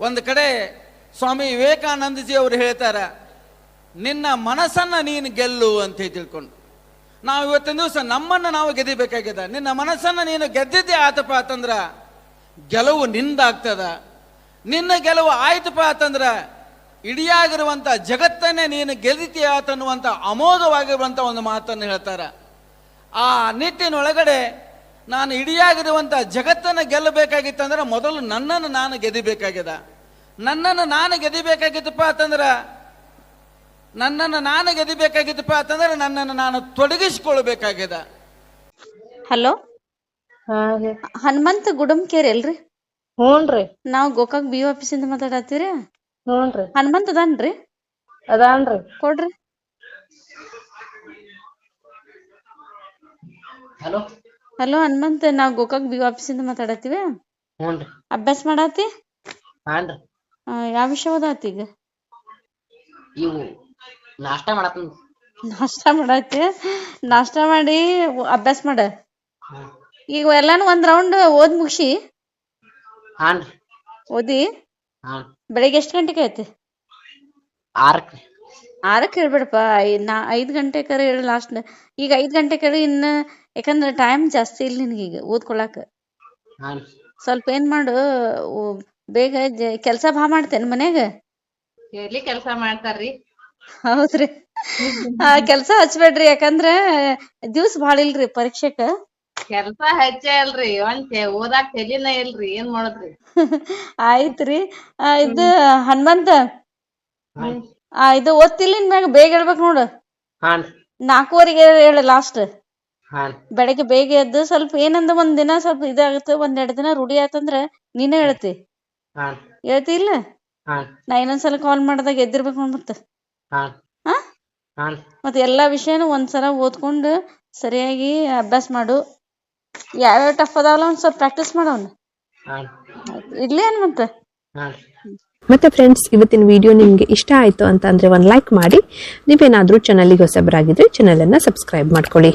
ಒಂದು ಕಡೆ ಸ್ವಾಮಿ ವಿವೇಕಾನಂದಜಿ ಅವರು ಹೇಳ್ತಾರೆ, ನಿನ್ನ ಮನಸ್ಸನ್ನು ನೀನು ಗೆಲ್ಲು ಅಂತ ಹೇಳಿ ತಿಳ್ಕೊಂಡು. ನಾವು ಇವತ್ತಿನ ದಿವಸ ನಮ್ಮನ್ನು ನಾವು ಗೆದಿಬೇಕಾಗಿದೆ. ನಿನ್ನ ಮನಸ್ಸನ್ನು ನೀನು ಗೆದ್ದಿದ್ದೆ ಆತಪ್ಪ ಅಂತಂದ್ರೆ, ಗೆಲುವು ನಿಂದಾಗ್ತದ ನಿನ್ನ ಗೆಲುವು ಆಯ್ತಪ್ಪ ಅಂತಂದ್ರೆ ಇಡಿಯಾಗಿರುವಂಥ ಜಗತ್ತನ್ನೇ ನೀನು ಗೆದಿತೀಯ ಅಂತನ್ನುವಂಥ ಅಮೋಘವಾಗಿರುವಂಥ ಒಂದು ಮಾತನ್ನು ಹೇಳ್ತಾರೆ. ಆ ನಿಟ್ಟಿನೊಳಗಡೆ ನಾನು ಇಡಿಯಾಗಿರುವಂಥ ಜಗತ್ತನ್ನು ಗೆಲ್ಲಬೇಕಾಗಿತ್ತಂದ್ರೆ ಮೊದಲು ನನ್ನನ್ನು ನಾನು ಗೆದಿಬೇಕಾಗ್ಯದ. ನನ್ನನ್ನು ನಾನು ಗೆದಿಬೇಕಾಗಿತ್ತಪ್ಪ ಅಂತಂದ್ರೆ ನನ್ನನ್ನು ನಾನು ಗೆದಿಬೇಕಾಗಿತ್ತಪ್ಪ ಅಂತಂದ್ರೆ ನನ್ನನ್ನು ನಾನು ತೊಡಗಿಸ್ಕೊಳ್ಬೇಕಾಗ್ಯದ. ಹಲೋ? ಹನುಮಂತ ಗುಡಂಕೇರಿ ಅಲ್ರಿ? ಹ್ಞೂನ್ರಿ ನಾವು ಗೋಕಾಕ್ ಬಿ ಆಫೀಸಿಂದ ಮಾತಾಡತ್ತೀರಿ? ಹ್ಞೂನ್ರಿ ಹನುಮಂತ ಅದಾನ್ರಿ? ಅದಾನ್ರಿ ಕೊಡ್ರಿ. ಹಲೋ? ಹಲೋ ಹನುಮಂತ ನಾವ್ ಗೋಕಾಕ್ ಬಿ ಆಫೀಸಿಂದ ಮಾತಾಡತ್ತೀವಿ. ಹ್ಞೂನ್ರಿ. ಅಭ್ಯಾಸ ಮಾಡಾತಿ? ಹಾನ್ರಿ. ಯಾವ ವಿಷಯ ಓದಾತಿ ಈಗ? ಇವು ನಾಷ್ಟಾ ಮಾಡತ್ತನ್ ನಾಷ್ಟಾ ಮಾಡತ್ತಿ ನಾಷ್ಟಾ ಮಾಡಿ ಅಭ್ಯಾಸ ಮಾಡ. ಈಗ ಎಲ್ಲಾನು ಒಂದ್ ರೌಂಡ್ ಓದ್ ಮುಗಿಸಿ. ಹಾನ್ರಿ. ಓದಿ. ಬೆಳಿಗ್ಗೆ ಎಷ್ಟ್ ಗಂಟೆಗೆ ಐತಿ ಆರಕ್ಕೆ ಆರಕ್ಕೆ ಹೇಳ್ಬೇಡಪ್ಪ. ಐ- ನಾ ಗಂಟೆ ಕರೆ ಹೇಳಿ ಲಾಸ್ಟ್ ಈಗ ಐದ್ ಗಂಟೆ ಕರೆ ಇನ್ನ ಯಾಕಂದ್ರೆ ಟೈಮ್ ಜಾಸ್ತಿ ಇಲ್ಲ ನಿನಗೆ ಈಗ ಓದ್ಕೊಳಕ. ಸ್ವಲ್ಪ ಏನ್ ಮಾಡು ಬೇಗ ಕೆಲಸ ಬಾ ಮಾಡ್ತೇನೆ ಮನ್ಯಾಗ. ಎಲ್ಲಿ ಕೆಲ್ಸ ಮಾಡ್ತಾರ್ರಿ? ಹೌದ್ರಿ. ಆ ಕೆಲ್ಸ ಹಚ್ಬೇಡ್ರಿ ಯಾಕಂದ್ರ ದಿವ್ಸ ಬಾಳ ಇಲ್ರಿ ಪರೀಕ್ಷೆಕ. ಕೆಲ್ಸ ಹೆಚ್ಚೇ ಅಲ್ರಿ ಒಂದ್ ಓದಾಕ್ ತಲಿನ ಇಲ್ರಿ ಏನ್ ಮಾಡೋದ್ರಿ? ಆಯ್ತ್ರಿ. ಇದು ಹನುಮಂತ. ಇದು ಓದ್ತಿಲ್ಲ ಇನ್ ಮ್ಯಾಗ ಬೇಗ ಹೇಳ್ಬೇಕ್ ನೋಡು. ನಾಕುವರಿಗೆ ನಾಲ್ಕೂವರೆಗೆ ಹೇಳು ಲಾಸ್ಟ್ ಬೆಳಗ್ಗೆ ಬೇಗ ಎದ್ದು ಸ್ವಲ್ಪ ಏನಂದ ಒಂದ್ ದಿನ ಸ್ವಲ್ಪ ಇದಾಗುತ್ತೆ ಒಂದ್ ಎರಡ್ ದಿನ ರೂಢಿ ಆತಂದ್ರ ನೀನೇ ಹೇಳ್ತಿ. ಹೇಳ್ತಿ ಇಲ್ಲ? ನಾ ಇನ್ನೊಂದ್ಸಲ ಕಾಲ್ ಮಾಡಿದಾಗ ಎದ್ದಿರ್ಬೇಕು ನೋಡ್ ಮತ್ತ ಮತ್ತೆ ಎಲ್ಲಾ ವಿಷಯನು ಒಂದ್ಸಲ ಓದ್ಕೊಂಡು ಸರಿಯಾಗಿ ಅಭ್ಯಾಸ ಮಾಡು. ಯಾವ್ಯಾವ ಟಫ್ ಅದಾವಲ್ಲ ಒಂದ್ ಸ್ವಲ್ಪ ಪ್ರಾಕ್ಟೀಸ್ ಮಾಡವನ್ ಹಾನ್. ಇಡ್ಲಿ ಅನ್ ಮತ್ತ. ಮತ್ತೆ ಫ್ರೆಂಡ್ಸ್ ಇವತ್ತಿನ ವಿಡಿಯೋ ನಿಮಗೆ ಇಷ್ಟ ಆಯಿತು ಅಂತ ಅಂದ್ರೆ ಒಂದು ಲೈಕ್ ಮಾಡಿ. ನೀವೇನಾದರೂ ಚಾನಲಿಗೆ ಹೊಸಬರಾಗಿದ್ದರೆ ಚಾನಲನ್ನು ಸಬ್ಸ್ಕ್ರೈಬ್ ಮಾಡ್ಕೊಳ್ಳಿ.